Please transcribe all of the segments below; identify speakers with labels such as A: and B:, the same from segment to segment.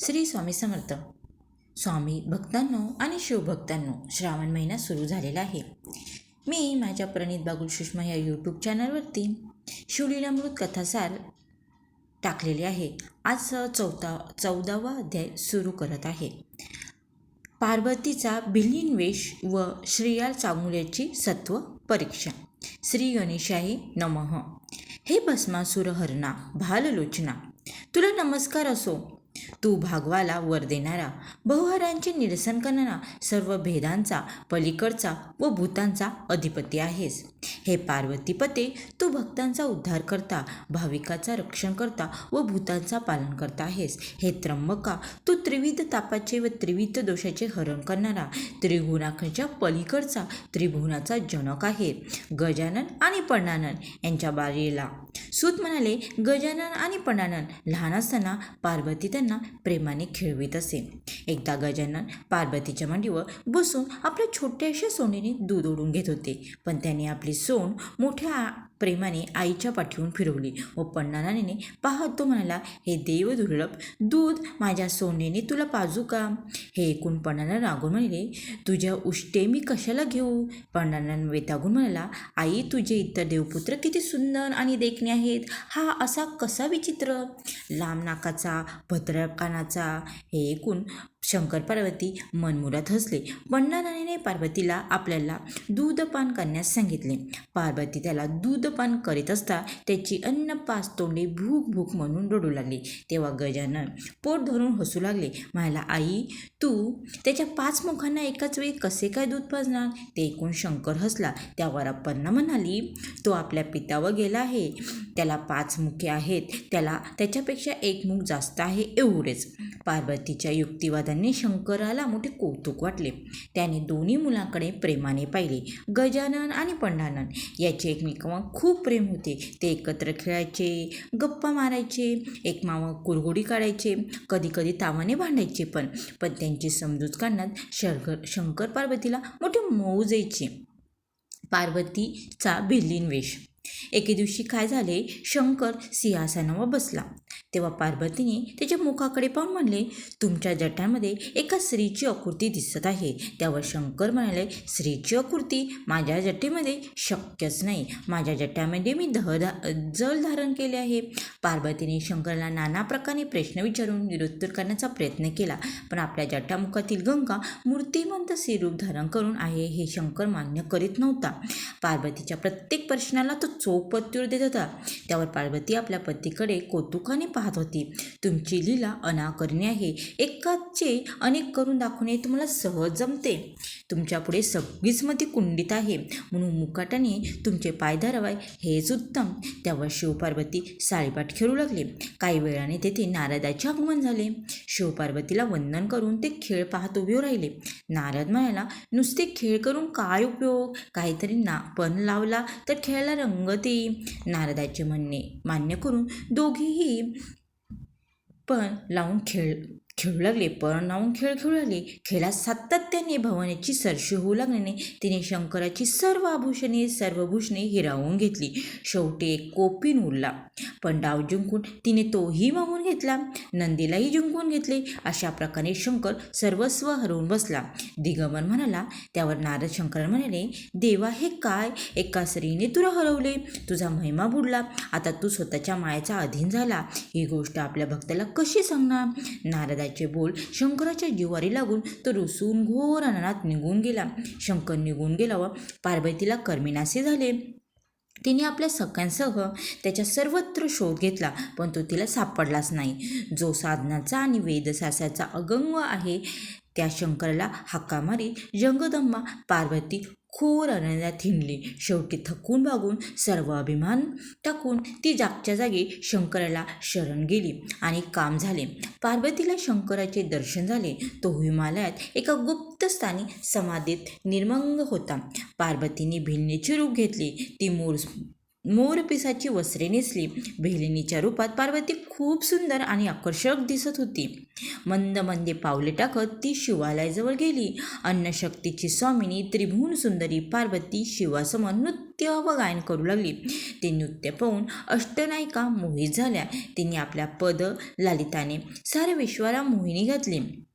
A: श्री स्वामी समर्थ. स्वामी भक्तांनो आणि शिवभक्तांनो श्रावण महिना सुरू झालेला आहे. मी माझ्या प्रणित बागुल सुषमा या यूट्यूब चॅनलवरती शिवलीलामृत कथासार टाकलेले आहे. आज चौथा चौदावा अध्याय सुरू करत आहे. पार्वतीचा भिल्लीनवेश व श्रीयाल चांगुल्याची सत्व परीक्षा. श्री गणेशाही नमः. हे भस्मासुर हरणा भाललोचना. तुला नमस्कार असो. तू भागवाला वर देणारा बहुहरांचे निरसन करणारा सर्व भेदांचा पलीकडचा व भूतांचा अधिपती आहेस. हे पार्वतीपते तू भक्तांचा उद्धार करता भाविकाचा रक्षण करता व भूतांचा पालन करता आहेस. हे त्र्यंबका तू त्रिविध तापाचे व त्रिविध दोषाचे हरण करणारा त्रिगुणाच्या पलीकडचा त्रिभुवनाचा जनक आहे. गजानन आणि पणानन यांच्या बारीला सूत म्हणाले गजानन आणि पणानन लहान असताना पार्वती त्यांना प्रेमाने खेळवीत असे. एकदा गजानन पार्वतीच्या मांडीवर बसून आपल्या छोट्याशा सोनेने दूध ओढून घेत होते. पण त्याने आपले सोन मोठ्या प्रेमाने आईच्या पाठीवून फिरवली. व पण्णानाने पाहत तो म्हणाला हे देव दुर्लभ दूध माझ्या सोनेने तुला पाजू का? हे ऐकून पण्णाना रागून म्हणाले तुझ्या उष्टे मी कशाला घेऊ? पण्णानन वेतागून म्हणाला आई तुझे इतर देवपुत्र किती सुंदर आणि देखणे आहेत. हा असा कसा विचित्र लांब नाकाचा भद्र कानाचा? हे ऐकून शंकर पार्वती मनमुरात हसले. पण्णानाने पार्वतीला आपल्याला दूधपान करण्यास सांगितले. पार्वती त्याला दूध दूधपान करीत असता त्याची अन्न पाच तोंडे भूक भूक म्हणून रडू लागली. तेव्हा गजानन पोट धरून हसू लागले. म्हणाला आई तू त्याच्या पाच मुखांना एकाच वेळी कसे काय दूध पाजणार? ते ऐकून शंकर हसला. त्यावर अप्पांना म्हणाली तो आपल्या पित्यावर गेला आहे. त्याला पाच मुखे आहेत. त्याला त्याच्यापेक्षा एक मुख जास्त आहे एवढेच. पार्वतीच्या युक्तिवादाने शंकराला मोठे कौतुक वाटले. त्याने दोन्ही मुलांकडे प्रेमाने पाहिले. गजानन आणि पंडानन याचे एकमेकांवर खूप प्रेम होते. ते एकत्र खेळायचे गप्पा मारायचे एकमावं कुरगुडी काढायचे कधीकधी तावाने भांडायचे पण. पण त्यांची समजूत काढण्यात शंकर शंकर पार्वतीला मोठे मऊ जायचे. पार्वतीचा भिल्लीन वेश एके दिवशी काय झाले? शंकर सिंहासनावर बसला. तेव्हा पार्वतीने त्याच्या मुखाकडे पाहून म्हणले तुमच्या जटांमध्ये एका स्त्रीची आकृती दिसत आहे. त्यावर शंकर म्हणाले स्त्रीची आकृती माझ्या जटेमध्ये शक्यच नाही. माझ्या जटामध्ये मी दह जल धारण केले आहे. पार्वतीने शंकरला नाना प्रकारे प्रश्न विचारून निरुत्तर करण्याचा प्रयत्न केला. पण आपल्या जटामुखातील गंगा मूर्तिमंत स्त्रीरूप धारण करून आहे हे शंकर मान्य करीत नव्हता. पार्वतीच्या प्रत्येक प्रश्नाला तो चोख प्रत्युत्तर देत होता. त्यावर पार्वती आपल्या पतीकडे कौतुकाने पाहत होती. तुमची लीला अनाकरणी आहे. एकाचे अनेक करून दाखवणे तुम्हाला सहज जमते. तुमच्यापुढे सगळीच मती कुंडीत आहे. म्हणून मुकाटाने तुमचे पाय धरावाय हेच उत्तम. त्यावर शिवपार्वती साळीपाठ खेळू लागले. काही वेळाने तेथे नारदाचे आगमन झाले. शिवपार्वतीला वंदन करून ते खेळ पाहत उभे राहिले. नारद म्हणाला नुसते खेळ करून काय उपयोग? काहीतरी ना पण लावला तर खेळाला रंगत येईल नारदाचे म्हणणे मान्य करून दोघेही पण लावून खेळ खेळू लागले पण खेळ खेळू लागले. खेळात सातत्याने भवानीची सरशी होऊ लागल्याने तिने शंकराची सर्व आभूषणे सर्व भूषणे हिरावून घेतली. शेवटी एक कोपीन उरला. पण डाव जिंकून तिने तोही मागून घेतला. नंदीलाही जिंकून घेतले. अशा प्रकारे शंकर सर्वस्व हरवून बसला. दिगंबर म्हणाला त्यावर नारद शंकर म्हणाले देवा हे काय? एका स्त्रीने तुला हरवले. तुझा महिमा बुडला. आता तू स्वतःच्या मायाचा अधीन झाला. ही गोष्ट आपल्या भक्ताला कशी सांगणार? नारदा चे बोल शंकराच्या जिवारी लागून तो रुसून घोर अननात निघून गेला. शंकर निघून गेला व पार्वतीला कर्मिनासे झाले. तिने आपल्या सख्यांसह त्याच्या सर्वत्र शोध घेतला पण तो तिला सापडलाच नाही. जो साधनाचा आणि वेदशास्त्राचा अगंग आहे त्या शंकराला हाका मारी जंगदम्मा पार्वती खूर आनंदात हिंडली. शेवटी थकून भागून सर्व अभिमान टाकून ती जागच्या जागी शंकराला शरण गेली आणि काम झाले. पार्वतीला शंकराचे दर्शन झाले. तो हिमालयात एका गुप्त स्थानी समाधीत निर्मंग होता. पार्वतीने भिन्नेची रूप घेतली. ती मूर मोरपिसाची वस्त्रे नेसली. बेलिनीच्या रूपात पार्वती खूप सुंदर आणि आकर्षक दिसत होती. मंद मंदे पावले टाकत ती शिवालयाजवळ गेली. अन्नशक्तीची स्वामिनी त्रिभुवन सुंदरी पार्वती शिवासमोर नृत्य व गायन करू लागली. ते नृत्य पाहून अष्टनायिका मोहित झाल्या. तिने आपल्या पद लालिताने सारे विश्वाला मोहिनी घातली.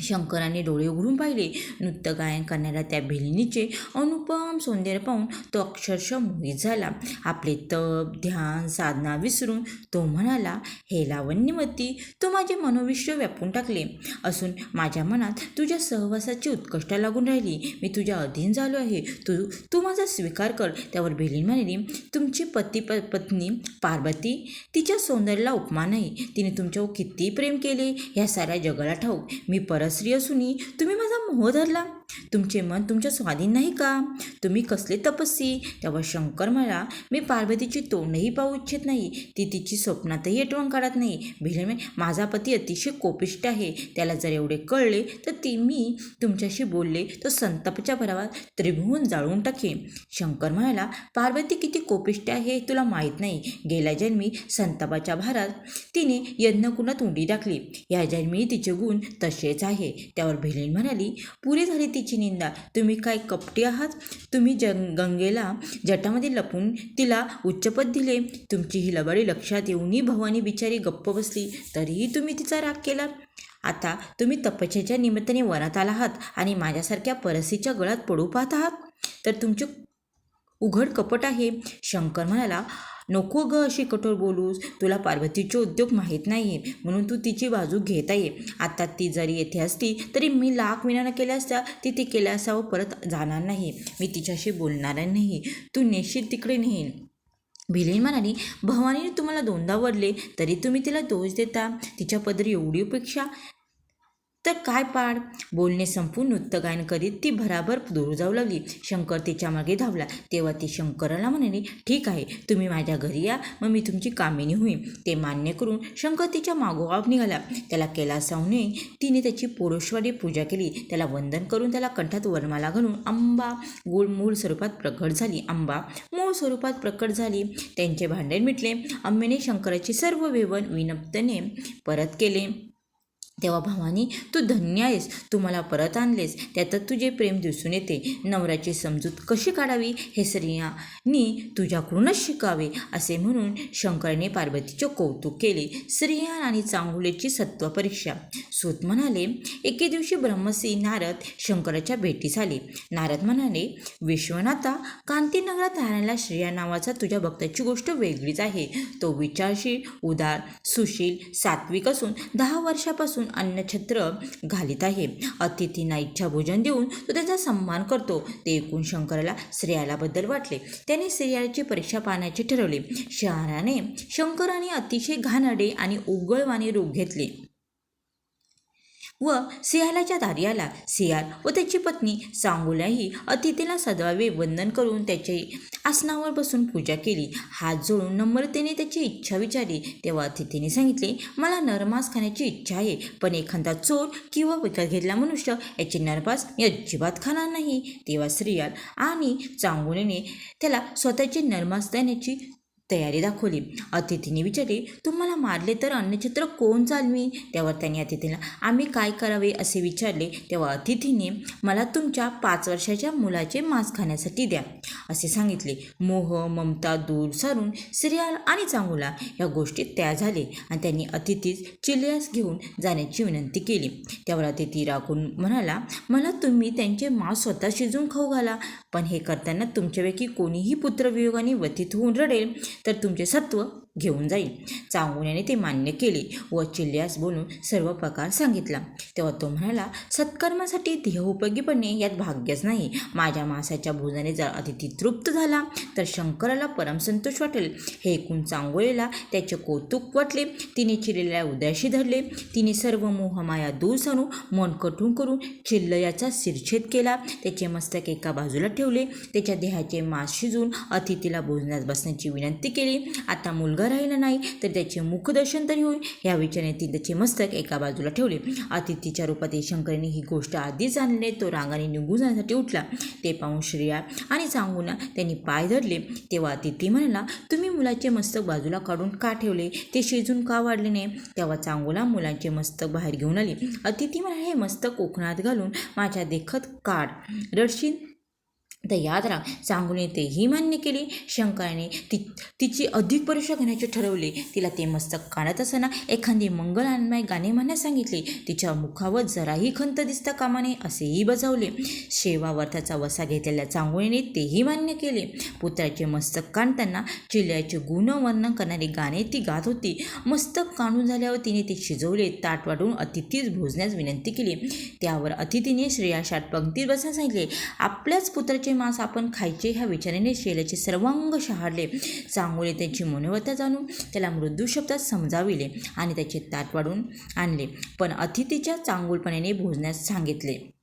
A: शंकराने डोळे उघडून पाहिले. नृत्य गायन करणाऱ्या त्या भिलिनीचे अनुपम सौंदर्य पाहून तो अक्षरशः मोहित झाला. आपले तप ध्यान साधना विसरून तो म्हणाला हे लावण्यवती तू माझे मनोविश्व व्यापून टाकले. असून माझ्या मनात तुझ्या सहवासाची उत्कृष्ट लागून राहिली. मी तुझ्या अधीन झालो आहे. तू तू माझा स्वीकार कर. त्यावर भिलीन म्हणाली तुमची पती प पत्नी पार्वती तिच्या सौंदर्याला उपमान नाही. तिने तुमच्यावर किती प्रेम केले? ह्या साऱ्या जगाला ठाऊक. मी परत परस्त्री असूनही तुम्ही माझा मोह धरला तुमचे मन तुमच्या स्वाधीन नाही का? तुम्ही कसले तपस्वी? त्यावर शंकर मला मी पार्वतीची तोंडही पाहू इच्छित नाही. ती तिची स्वप्नातही आठवण काढत नाही. भिले माझा पती अतिशय कोपिष्ट आहे. त्याला जर एवढे कळले तर ती मी तुमच्याशी बोलले तर संतापच्या भरावात त्रिभुवन जाळून टाकेन. शंकर म्हणाला पार्वती किती कोपिष्ट आहे हे तुला माहीत नाही. गेल्या जन्मी संतापाच्या भारात तिने यज्ञकुणात उंडी टाकली. या जन्मी तिचे गुण तसेच आहे. त्यावर भिलीन म्हणाली पुरी झाली ती तिची निंदा. तुम्ही काय कपटी आहात? तुम्ही जंग गंगेला जटामध्ये लपून तिला उच्चपद दिले. तुमची ही लबाडी लक्षात येऊनही भवानी बिचारी गप्प बसली. तरीही तुम्ही तिचा राग केला. आता तुम्ही तपस्याच्या निमित्ताने वनात आला आहात आणि माझ्यासारख्या परसीच्या गळ्यात पडू पाहत आहात. तर तुमचे उघड कपट आहे. शंकर म्हणाला नको ग अशी कठोर बोलूस. तुला पार्वतीचे उद्योग माहीत नाही आहे म्हणून तू तिची बाजू घेत आहे आता ती जरी येथे असती तरी मी लाख विनानं केल्या असत्या ती ती केल्या असावं परत जाणार नाही. मी तिच्याशी बोलणार नाही. तू नेशील तिकडे नेईन. भिलीन म्हणाली भवानीने तुम्हाला दोनदा वरले तरी तुम्ही तिला दोष देता? तिच्या पदरी एवढी उपेक्षा? तर काय पाड? बोलणे संपून नृत्यगायन करीत ती भराभर दूर जाऊ लागली. शंकर तिच्यामागे धावला. तेव्हा ती शंकराला म्हणाली ठीक आहे तुम्ही माझ्या घरी या. मग मी तुमची कामिनी होईन. ते मान्य करून शंकर तिच्या मागोमाग निघाला. त्याला कैलासाहूने तिने त्याची पोरुषवाडी पूजा केली. त्याला वंदन करून त्याला कंठात वरमाला घालून आंबा गुळ मूळ स्वरूपात प्रकट झाली. आंबा मूळ स्वरूपात प्रकट झाली. त्यांचे भांडण मिटले. अंबेने शंकराचे सर्व वेवन विनप्तने परत केले. तेव्हा भावानी तू धन्य आहेस तू मला परत आणलेस. त्यातच तुझे प्रेम दिसून येते. नवऱ्याची समजूत कशी काढावी? हे स्त्रियांनी तुझ्याकडूनच शिकावे असे म्हणून शंकरने पार्वतीचे कौतुक केले. स्त्रिया आणि चांगुलेची सत्वपरीक्षा सूत म्हणाले एके दिवशी ब्रह्मसी नारद शंकराच्या भेटी झाले नारद म्हणाले विश्वनाथा कांतीनगरात राहणाऱ्या श्रेया नावाचा तुझ्या भक्ताची गोष्ट वेगळीच आहे. तो विचारशील उदार सुशील सात्विक असून दहा वर्षापासून अन्नछत्र घालीत आहे. अतिथींना इच्छा भोजन देऊन तो त्यांचा सन्मान करतो. ते ऐकून शंकराला श्रेयालाबद्दल वाटले. त्याने स्त्रियाची परीक्षा पाहण्याचे ठरवले. शहराने शंकराने अतिशय घाणडे आणि उगळवाने रूप घेतले. व सियालाच्या दार्याला सियाल व त्याची पत्नी सांगोल्याही अतिथीला सदवावे वंदन करून त्याचे आसनावर बसून पूजा केली. हात जोडून नम्रतेने त्याची इच्छा विचारली. तेव्हा अतिथीने सांगितले मला नरमास खाण्याची इच्छा आहे पण एखादा चोर किंवा विकत घेतला मनुष्य याची नरमास मी अजिबात खाणार नाही. तेव्हा स्त्रियाल आणि चांगुलीने त्याला स्वतःचे नरमास देण्याची तयारी दाखवली. अतिथीने विचारले तुम्हाला मारले तर अन्नछत्र कोण चालवी? त्यावर त्यांनी अतिथीला आम्ही काय करावे? असे विचारले. तेव्हा अतिथीने मला तुमच्या पाच वर्षाच्या मुलाचे मांस खाण्यासाठी द्या. असे सांगितले. मोह ममता दूर सारून सिरियाल आणि चांगुला या गोष्टीत तयार झाले आणि त्यांनी अतिथीस चिल्यास घेऊन जाण्याची विनंती केली. त्यावर अतिथी राखून म्हणाला मला तुम्ही त्यांचे मांस स्वतः शिजवून खाऊ घाला पण हे करताना तुमच्यापैकी कोणीही पुत्रवियोगाने व्यतीत होऊन रडेल. तर तुमचे सत्व घेऊन जाईल. चांगुण्याने ते मान्य केले व चिल्ल्यास बोलून सर्व प्रकार सांगितला. तेव्हा तो म्हणाला सत्कर्मासाठी देह उपयोगी पडणे यात भाग्यच नाही. माझ्या मासाच्या भोजनाने जर अतिथी तृप्त झाला तर शंकराला परमसंतोष वाटेल. हे ऐकून चांगोळेला त्याचे कौतुक वाटले. तिने चिरलेल्या उद्याशी धरले. तिने सर्व मोहमाया दूर सारून मन कठून करून चिल्लयाचा शिरछेद केला. त्याचे मस्तक एका बाजूला ठेवले. त्याच्या देहाचे मास शिजून अतिथीला भोजनात बसण्याची विनंती केली. आता मुलगा राहिलं नाही तर त्याचे मुखदर्शन तरी होईल. या विचाराने ती त्याचे मस्तक एका बाजूला ठेवले. अतिथीच्या रूपात शंकराने ही गोष्ट आधीच आणले तो रांगाने निघून जाण्यासाठी उठला. ते पाहून श्रेया आणि चांगूना त्यांनी पाय धरले. तेव्हा अतिथी म्हणाला तुम्ही मुलाचे मस्तक बाजूला काढून का ठेवले? ते शिजून का वाढले नाही? तेव्हा चांगूला मुलांचे मस्तक बाहेर घेऊन आले. अतिथी म्हणाले हे मस्तक कोकणात घालून माझ्या देखत काढ. रडशील? तर याद राहा तेही मान्य केले. शंकराने ती तिची अधिक परीक्षा घेण्याचे ठरवले. तिला ते मस्तक काढत असताना एखादी मंगल गाणे म्हणण्यास सांगितले. तिच्या मुखावर जराही खंत दिसता कामा नये असेही बजावले. शेवावर्थाचा वसा घेतलेल्या चांगुळीने तेही मान्य केले. पुत्राचे मस्तक काढताना चिल्ल्याचे गुणवर्णन करणारी गाणे ती गात होती. मस्तक काढून झाल्यावर तिने ते शिजवले ताट वाढून अतिथीच भोजण्यास विनंती केली. त्यावर अतिथीने श्रेयाशात पंक्तीत बसण्यास सांगितले. आपल्याच पुत्राचे मांस आपण खायचे ह्या विचाराने शैलाचे सर्वांग शहारले. चांगोले त्यांची मनोवत्ता जाणून त्याला मृदू शब्दात समजाविले आणि त्याचे ताट वाढून आणले. पण अतिथीच्या चांगुलपणाने भोजण्यास सांगितले.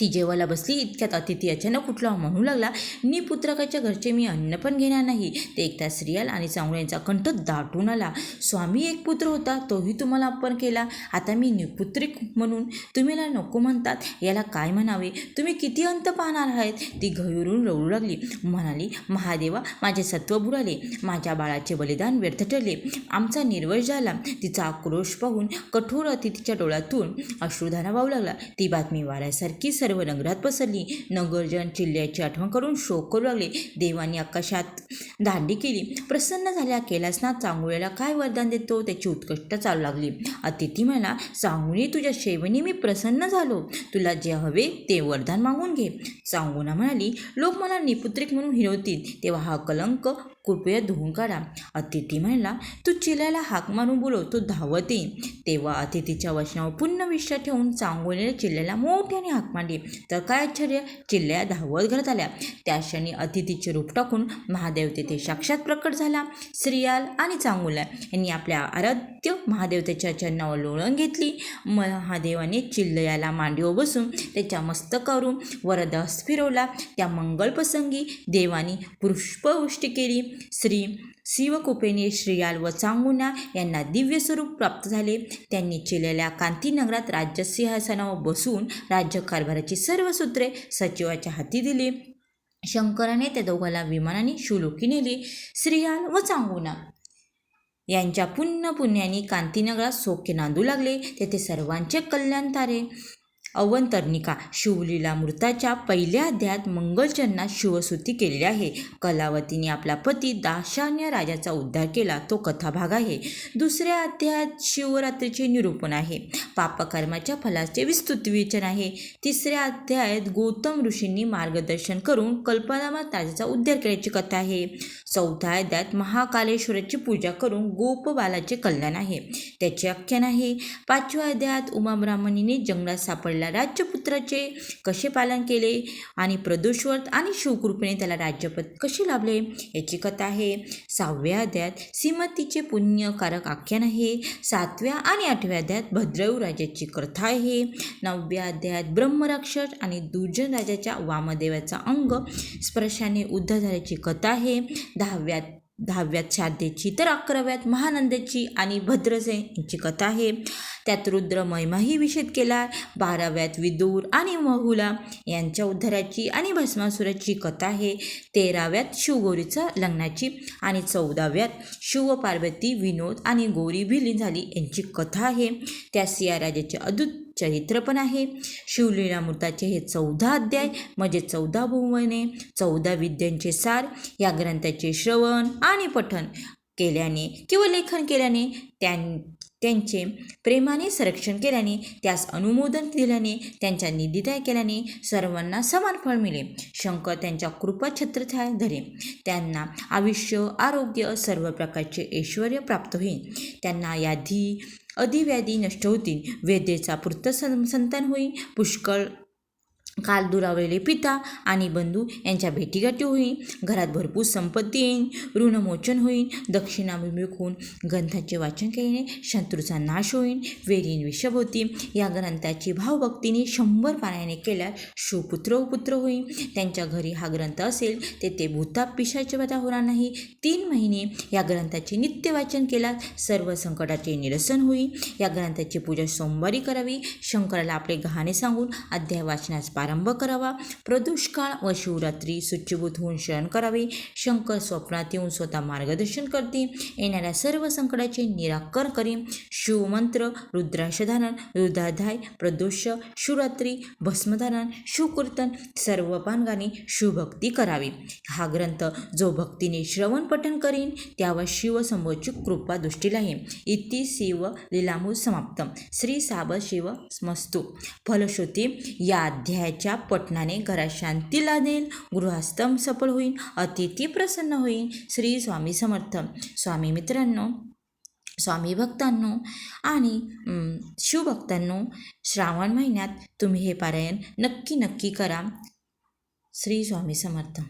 A: ती जेवायला बसली इतक्यात अतिथी अचानक कुठला म्हणू लागला नि पुत्रकाच्या घरचे मी अन्न पण घेणार नाही. ते एकदा स्त्रियाल आणि चांगुळ्यांचा कंठ दाटून आला. स्वामी एक पुत्र होता तोही तुम्हाला अर्पण केला. आता मी निपुत्रिक म्हणून तुम्हीला नको म्हणतात. याला काय म्हणावे? तुम्ही किती अंत पाहणार आहेत? ती घयुरून रवू लागली. म्हणाली महादेवा माझे सत्व बुडाले. माझ्या बाळाचे बलिदान व्यर्थ ठरले. आमचा निर्वश झाला. तिचा आक्रोश पाहून कठोर अतिथीच्या डोळ्यातून अश्रुधारा वाहू लागला. ती बातमी वाऱ्यासारखी सर्व नगरात पसरली. नगरजन चिल्ल्याची आठवण करून शोक करू लागले. देवानी आकाशात दांडी केली. प्रसन्न झाल्या कैलासनाथ चांगुळ्याला काय वरदान देतो? त्याची उत्कृष्ट चालू लागली. अतिथी म्हणा चांगुळी तुझ्या शेवणी मी प्रसन्न झालो. तुला जे हवे ते वरदान मागून घे. चांगुना म्हणाली लोक मला निपुत्रिक म्हणून हिरवतील. तेव्हा हा कलंक कृपया धुवून काढा. अतिथी म्हणला तू चिल्याला हाक मारून बोलव तो धावत येईल तेव्हा अतिथीच्या वचनावर पुन्हा विश्वास ठेवून चांगोलीने चिल्ल्याला मोठ्याने हाक मारली. तर काय आश्चर्य चिल्ल्या धावत घरात आल्या. त्या क्षणी अतिथीचे रूप टाकून महादेव तेथे साक्षात प्रकट झाला. श्रियाल आणि चांगुला यांनी आपल्या आराध्य महादेवतेच्या चरणावर लोळण घेतली. महादेवाने चिल्लयाला मांडीवर बसून त्याच्या मस्तकावरून वरदहस्त फिरवला. त्या मंगलप्रसंगी देवानी पुष्पवृष्टी केली. श्री शिवकृपेने श्रीयाल व चांगुना यांना दिव्य स्वरूप प्राप्त झाले. त्यांनी चिलेल्या कांतीनगरात राज्यसिंहासनावर बसून राज्यकारभाराची सर्व सूत्रे सचिवाच्या हाती दिली. शंकराने त्या दोघांना विमानाने शुलोकी नेली. श्रीयाल व चांगुना यांच्या पुण्य पुण्याने कांतीनगरात सोके नांदू लागले. तेथे सर्वांचे कल्याण तारे. अवंतर्णिका शिवलीला मृताच्या पहिल्या अध्यायात मंगलचंदात शिवस्तुती केलेली आहे. कलावतीने आपला पती दाशान्य राजाचा उद्धार केला. तो कथाभाग आहे. दुसऱ्या अध्यायात शिवरात्रीचे निरूपण आहे. पापकर्माच्या फलाचे विस्तृत विचन आहे. तिसऱ्या अध्यायात गौतम ऋषींनी मार्गदर्शन करून कल्पनामा राजाचा उद्धार केल्याची कथा आहे. चौथ्या अध्यायात महाकालेश्वराची पूजा करून गोपबालाचे कल्याण आहे. त्याचे आख्यान आहे. पाचव्या अध्यायात उमा ब्राह्मणीने जंगलात सापडल्या राज्यपुत्राचे कसे पालन केले आणि प्रदोषवर्त आणि शिवकृपेने त्याला राज्यपद कसे लाभले याची कथा आहे. सहाव्या अध्यायात श्रीमतीचे पुण्यकारक आख्यान आहे. सातव्या आणि आठव्या अध्यायात भद्रव राजाची कथा आहे. नवव्या अध्यायात ब्रह्मराक्षस आणि दुर्जन राजाच्या वामदेवाचा अंग स्पर्शाने उद्ध झाल्याची कथा आहे. दहाव्यात दहाव्यात शारदेची तर अकराव्यात महानंदाची आणि भद्रसेन यांची कथा आहे. त्यात रुद्र महिमाही विषेद केला. बाराव्यात विदूर आणि महुला यांच्या उद्धाराची आणि भस्मासुराची कथा आहे. तेराव्यात शिवगौरीचा लग्नाची आणि चौदाव्यात शिव पार्वती विनोद आणि गौरी विलीन झाली यांची कथा आहे. त्या सिया राजाचे चरित्र पण आहे. शिवलीलामृताचे हे चौदा अध्याय म्हणजे चौदा भुवने चौदा विद्यांचे सार या ग्रंथाचे श्रवण आणि पठण केल्याने किंवा लेखन केल्याने त्यां त्यांचे प्रेमाने संरक्षण केल्याने त्यास अनुमोदन दिल्याने त्यांच्या निधिदाय केल्याने सर्वांना समान फळ मिळे शंकर त्यांच्या कृपा छत्रछाया धरे त्यांना आयुष्य आरोग्य सर्व प्रकारचे ऐश्वर प्राप्त होईल. त्यांना याधी अधिव्याधी नष्ट होतील. वेदेचा पूर्त सं संतान होईल. पुष्कळ काल दुरावलेले पिता आणि बंधू यांच्या भेटीगाठी होईल घरात भरपूर संपत्ती येईल ऋणमोचन होईल दक्षिणाभिमुख होऊन ग्रंथाचे वाचन केल्याने शत्रूचा नाश होईल वेरीन विषभ होती या ग्रंथाची भावभक्तीने शंभर पाण्याने केल्यास सुपुत्र पुत्र होईल त्यांच्या घरी हा ग्रंथ असेल तेथे ते भूताप पिशाचे होणार नाही. तीन महिने या ग्रंथाचे नित्य वाचन केल्यास सर्व संकटाचे निरसन होईल. या ग्रंथाची पूजा सोमवारी करावी. शंकराला आपले गहाणे सांगून अध्याय वाचनास प्रारंभ करावा. प्रदोषकाळ व शिवरात्री शुचिभूत होऊन शरण करावे. शंकर स्वप्नात येऊन स्वतः मार्गदर्शन करते. येणाऱ्या सर्व संकटाचे निराकरण करी शिवमंत्र रुद्राशधारण रुद्राध्याय प्रदोष शिवरात्री भस्मधारण शिवकीर्तन सर्व पानगाने शिवभक्ती करावी. हा ग्रंथ जो भक्तीने श्रवण पठन करीन त्यावर शिवसंभोची कृपा दृष्टीला येईल इति शिव लिलामू समाप्त श्री साब शिव स्मस्तू फलश्रुती या त्यांच्या पठणाने घरात शांती लादेल गृहस्थम सफल होईल अतिथी प्रसन्न होईल श्री स्वामी समर्थ. स्वामी मित्रांनो स्वामी भक्तांनो आणि शिवभक्तांनो श्रावण महिन्यात तुम्ही हे पारायण नक्की नक्की करा. श्री स्वामी समर्थ.